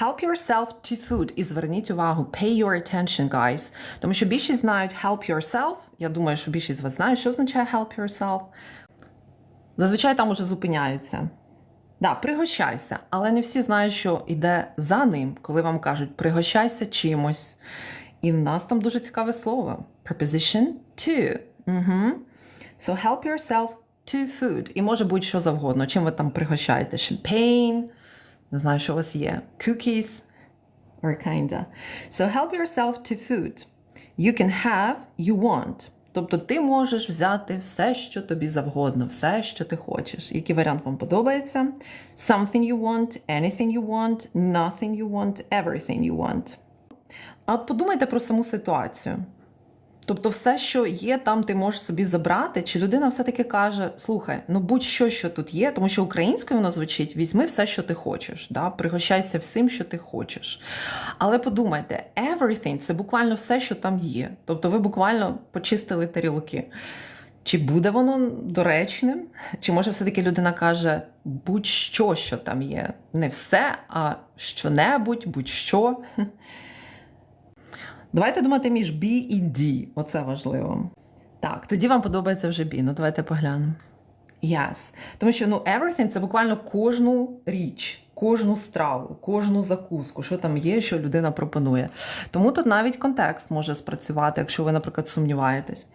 help yourself to food. І зверніть увагу, pay your attention, guys. Тому що більшість знають help yourself. Я думаю, що більшість з вас знають, що означає help yourself. Зазвичай там уже зупиняються. Да, пригощайся, але не всі знають, що йде за ним, коли вам кажуть пригощайся чимось. І в нас там дуже цікаве слово. Preposition to. Угу. So help yourself to food. І може бути що завгодно. Чим ви там пригощаєте? Champagne, не знаю, що у вас є. Cookies, or kinda. So help yourself to food. You can have, you want. Тобто ти можеш взяти все, що тобі завгодно, все, що ти хочеш. Який варіант вам подобається? Something you want, anything you want, nothing you want, everything you want. А от подумайте про саму ситуацію. Тобто, все, що є, там ти можеш собі забрати, чи людина все-таки каже: слухай, ну будь-що, що тут є, тому що українською воно звучить: візьми все, що ти хочеш, да? пригощайся всім, що ти хочеш. Але подумайте, everything це буквально все, що там є. Тобто ви буквально почистили тарілки. Чи буде воно доречним? Чи може все-таки людина каже будь-що, що там є? Не все, а що-небудь, будь-що. Давайте думати між B і D. Оце важливо. Так, тоді вам подобається вже B. Ну, давайте поглянемо. Yes. Тому що ну, everything це буквально кожну річ, кожну страву, кожну закуску, що там є, що людина пропонує. Тому тут навіть контекст може спрацювати, якщо ви, наприклад, сумніваєтесь.